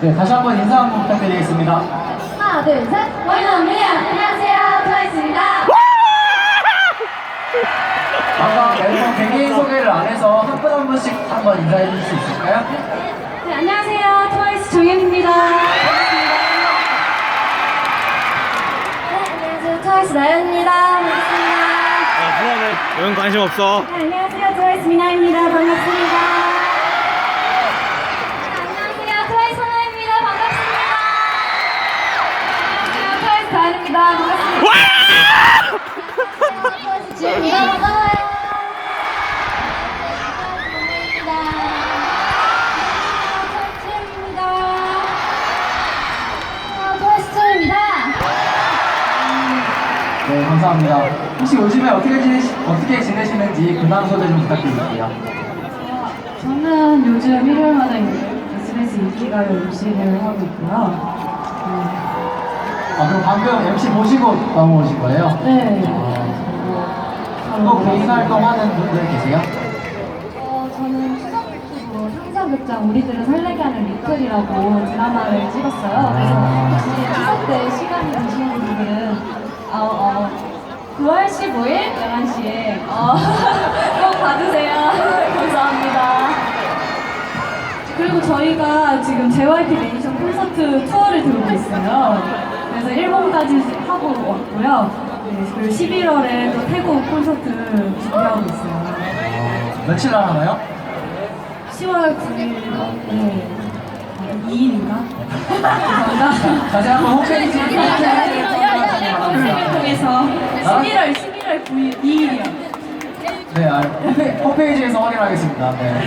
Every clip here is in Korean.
네, 다시 한번 인사 한번 부탁드리겠습니다. 하나, 둘, 셋. 원희입니다. 안녕하세요. 트와이스입니다. 아까 멤버 개개인 소개를 안 해서 한 분 한 분씩 한번 인사해 주실 수 있을까요? 네, 안녕하세요. 트와이스 종현입니다. 반갑습니다. 네, 안녕하세요. 트와이스 나연입니다. 반갑습니다. 아, 불안해. 이건 관심 없어. 네, 안녕하세요. 트와이스 미나입니다. 반갑습니다. 네, 감사합니다. 혹시 요즘에 어떻게 지내시, 어떻게 지내시는지 근황 소개 좀 부탁드릴게요. 저는 요즘 일요일마다 SBS 인기가요 MC를 하고 있고요. 아, 그럼 방금 MC 모시고 넘어오신 거예요? 네. 아, 또 개인 활동하는 분들 계세요? 어, 저는 추석 특집으로 상상극장 우리들을 설레게 하는 리틀이라고 드라마를 찍었어요. 그래서 혹시 추석 때 시간이 되시는 분들은 9월 15일 11시에 어, 꼭 봐주세요. 감사합니다. 그리고 저희가 지금 JYP 네이션 콘서트 투어를 들어오고 있어요. 그래서 일본까지 하고 왔고요. 네, 그리고 11월에 또 태국 콘서트 준비하고 있어요. 어, 며칠 남았나요? 10월 9일, 네. 2일인가? 죄송합니다. 다시 한번 홈페이지 검색을 통해서 11월, 11월 9일, 2일이요. 네, 아, 홈페, 홈페이지에서 확인하겠습니다. 네.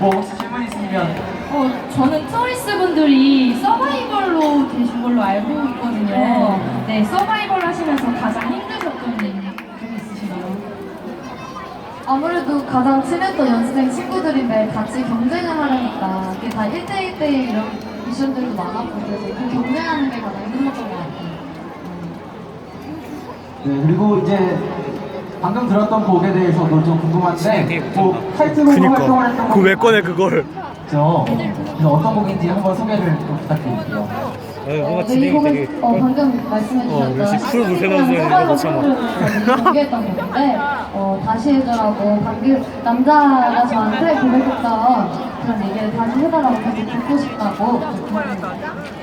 뭐 혹시 질문 있으면 어, 저는 트와이스 분들이 서바이벌로 되신 걸로 알고 있거든요. 네, 서바이벌 하시면서 가장 힘드셨던 점이 있으시나요? 아무래도 가장 친했던 연습생 친구들인데 같이 경쟁을 하려니까 이게 다 1대1대1 이런 미션들도 많았고 그래서 그 경쟁하는 게 가장 힘들었던 것 같아요. 네, 그리고 이제 방금 들었던 곡에 대해서도 좀 궁금한데 뭐 타이틀곡으로 활동을 했던 그왜 꺼내 그걸? 그래서 어떤 곡인지 한번 소개를 좀 부탁드릴게요. 아, 뭔가 네, 이 진행이 되게. 곡은 어, 방금 말씀해 어, 주셨던 역시 불편한 소리 서바이벌 못 참아. 공개했던 곡인데 어, 다시 해주라고 방금 남자가 저한테 고백했던 그런 얘기를 다시 해달라고 계속 듣고 싶다고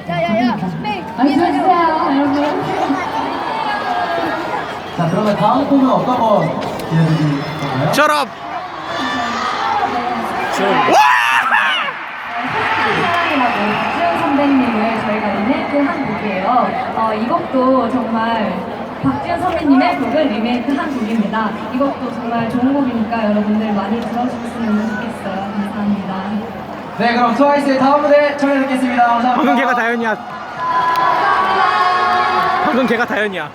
야야야 많이 들어주세요 여러분 자, 그러면 다음 곡은 어떤 거 들려드릴까요? 사랑이라고 박지현 선배님을 저희가 리메이크 한 곡이에요. 어, 이 곡도 정말 박지현 선배님의 곡을 리메이크 한 곡입니다. 이 곡도 정말 좋은 곡이니까 여러분들 많이 들어주셨으면 좋겠어요. 감사합니다. 네, 그럼 트와이스의 다음 무대 청해 듣겠습니다. 감사합니다. 방금 걔가 다현이야. 방금 걔가 다현이야.